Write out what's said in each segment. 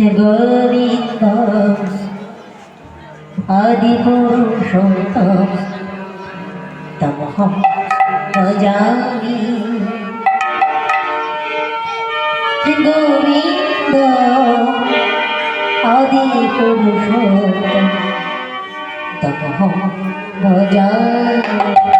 গোবিন্দ আদিপুরুষোত্তম তমহম ভজামি গোবিন্দ আদিপুরুষোত্তম। তমহম ভজামি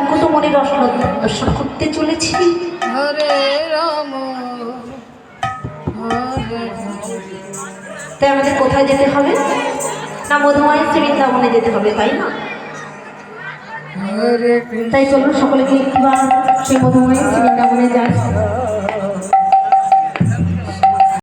মুখ্যত মনে দর্শন দর্শন করতে চলেছি তাই আমাদের কোথায় যেতে হবে? না মধুমায়ের শ্রী বৃন্দাবনে যেতে হবে তাই না? তাই চলুন সকলে একবার সেই মধুমায়ের শ্রী বৃন্দাবনে যাই।